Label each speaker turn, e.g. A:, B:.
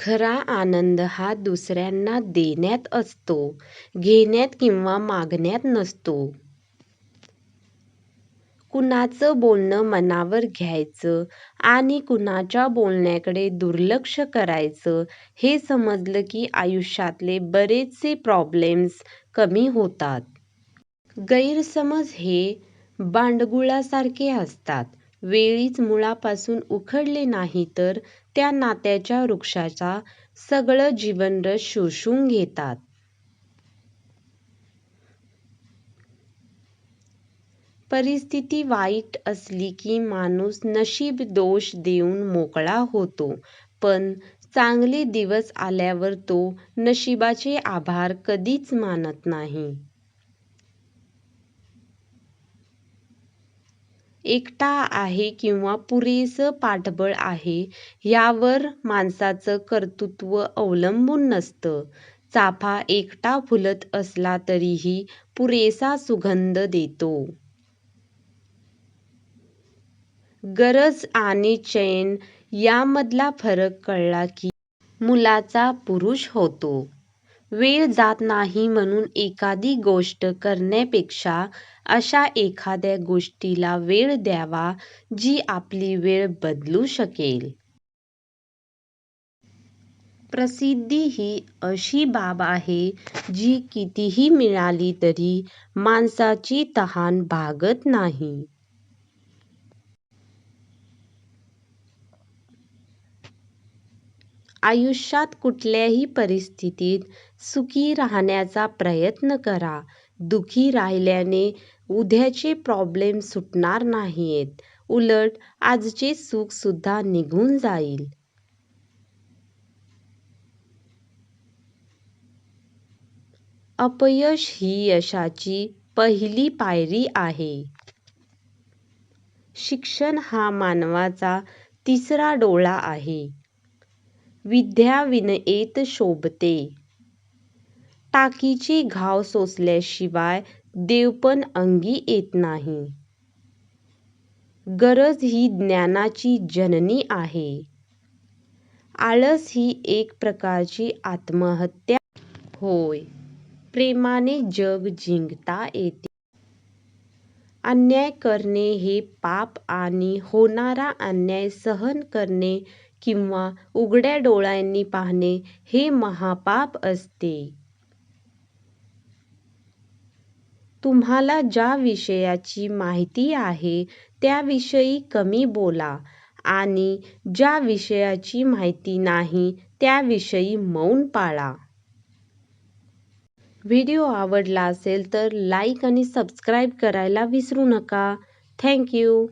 A: खरा आनंद हा दुसऱ्यांना देण्यात असतो, घेण्यात किंवा मागण्यात नसतो. कुणाचं बोलणं मनावर घ्यायचं आणि कुणाच्या बोलण्याकडे दुर्लक्ष करायचं हे समजलं की आयुष्यातले बरेचसे प्रॉब्लेम्स कमी होतात. गैरसमज हे बांडगुळासारखे असतात. वेळीच मुळापासून उखडले नाही तर त्या नात्याच्या वृक्षाचा सगळं जीवनरस शोषून घेतात. परिस्थिती वाईट असली की माणूस नशीब दोष देऊन मोकळा होतो पण चांगले दिवस आल्यावर तो नशिबाचे आभार कधीच मानत नाही. एकटा आहे किंवा पुरेसं पाठबळ आहे यावर माणसाचं कर्तृत्व अवलंबून नसतं. चाफा एकटा फुलत असला तरीही पुरेसा सुगंध देतो. गरज आणि चैन यामधला फरक कळला की मुलाचा पुरुष होतो. वेळ जात नाही म्हणून एखादी गोष्ट करण्यापेक्षा अशा एखाद्या गोष्टीला वेळ द्यावा जी आपली वेळ बदलू शकेल. प्रसिद्धी ही अशी बाब आहे जी कितीही मिळाली तरी माणसाची तहान भागत नाही. आयुष्यात कुठल्याही परिस्थितीत सुखी राहण्याचा प्रयत्न करा. दुःखी राहिल्याने उद्याचे प्रॉब्लेम सुटणार नाहीयेत. उलट आजचे सुख सुद्धा निघून जाईल. अपयश ही यशाची पहिली पायरी आहे. शिक्षण हा मानवाचा तिसरा डोळा आहे. विद्या विनयेत शोभते. टाकीची घाव सोसल्याशिवाय देवपण अंगी येत नाही. गरज ही ज्ञानाची जननी आहे. आळस ही एक प्रकारची आत्महत्या होय. प्रेमाने जग जिंकता येते. अन्याय करणे हे पाप आणि होणारा अन्याय सहन करणे किंवा उघड्या डोळ्यांनी पाहणे हे महापाप असते. तुम्हाला ज्या विषयाची माहिती आहे त्याविषयी कमी बोला आणि ज्या विषयाची माहिती नाही त्याविषयी मौन पाळा. व्हिडिओ आवडला असेल तर लाईक आणि सबस्क्राईब करायला विसरू नका. Thank you.